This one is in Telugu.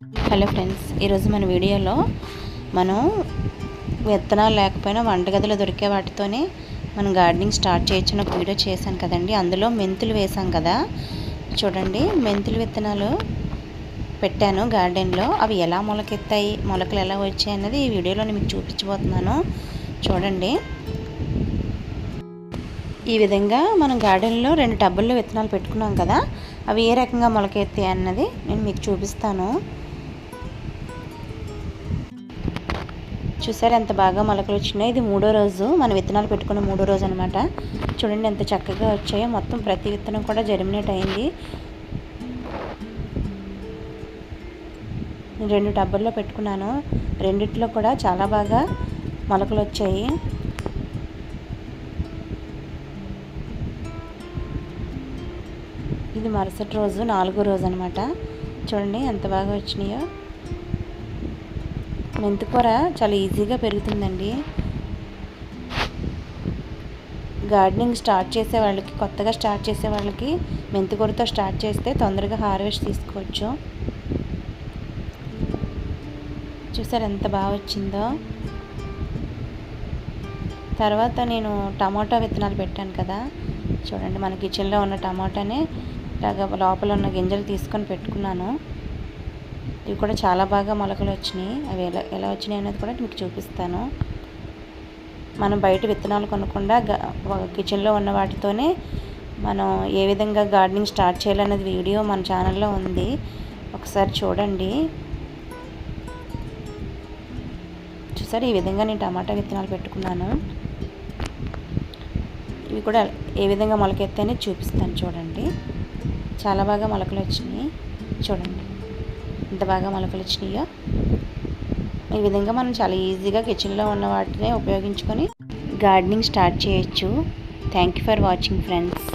హలో ఫ్రెండ్స్ ఈరోజు మన వీడియోలో మనం విత్తనాలు లేకపోయినా వంటగదిలో దొరికే వాటితోనే మనం గార్డెనింగ్ స్టార్ట్ చేయొచ్చు ఒక వీడియో చేశాను కదండి. అందులో మెంతులు వేసాం కదా. చూడండి మెంతులు విత్తనాలు పెట్టాను గార్డెన్లో. అవి ఎలా మొలకెత్తాయి మొలకలు ఎలా వచ్చాయి అన్నది ఈ వీడియోలో మీకు చూపించబోతున్నాను. చూడండి. ఈ విధంగా మనం గార్డెన్లో రెండు టబ్బుల్లో విత్తనాలు పెట్టుకున్నాం కదా. అవి ఏ రకంగా మొలకెత్తాయి అన్నది నేను మీకు చూపిస్తాను. చూసారు ఎంత బాగా మొలకలు వచ్చినాయి. ఇది మూడో రోజు. మనం విత్తనాలు పెట్టుకున్న మూడో రోజు అనమాట చూడండి ఎంత చక్కగా వచ్చాయో. మొత్తం ప్రతి విత్తనం కూడా జర్మినేట్ అయింది. రెండు టబ్బుల్లో పెట్టుకున్నాను. రెండిట్లో కూడా చాలా బాగా మొలకలు వచ్చాయి. ఇది మరుసటి రోజు నాలుగో రోజు అనమాట చూడండి ఎంత బాగా వచ్చినాయో. మెంతికూర చాలా ఈజీగా పెరుగుతుందండి. గార్డెనింగ్ స్టార్ట్ చేసే వాళ్ళకి కొత్తగా స్టార్ట్ చేసే వాళ్ళకి మెంతికూరతో స్టార్ట్ చేస్తే తొందరగా హార్వెస్ట్ తీసుకోవచ్చు. చూసారు ఎంత బాగా వచ్చిందో? తర్వాత నేను టమాటా విత్తనాలు పెట్టాను కదా. చూడండి మన కిచెన్లో ఉన్న టమాటానే ఇలాగ లోపల ఉన్న గింజలు తీసుకొని పెట్టుకున్నాను. ఇవి కూడా చాలా బాగా మొలకలు వచ్చినాయి. అవి ఎలా ఎలా వచ్చినాయి అనేది కూడా మీకు చూపిస్తాను. మనం బయట విత్తనాలు కొనకుండా కిచెన్లో ఉన్న వాటితోనే మనం ఏ విధంగా గార్డెనింగ్ స్టార్ట్ చేయాలనేది వీడియో మన ఛానల్లో ఉంది. ఒకసారి చూడండి. చూసారు? ఈ విధంగా నేను టమాటా విత్తనాలు పెట్టుకున్నాను. ఇవి కూడా ఏ విధంగా మొలకెత్తాయని చూపిస్తాను. చూడండి. చాలా బాగా మొలకలు వచ్చినాయి. చూడండి. ఎంత బాగా మొలకలు వచ్చినాయో. ఈ విధంగా మనం చాలా ఈజీగా కిచెన్లో ఉన్న వాటిని ఉపయోగించుకొని గార్డెనింగ్ స్టార్ట్ చేయొచ్చు. Thank you for watching friends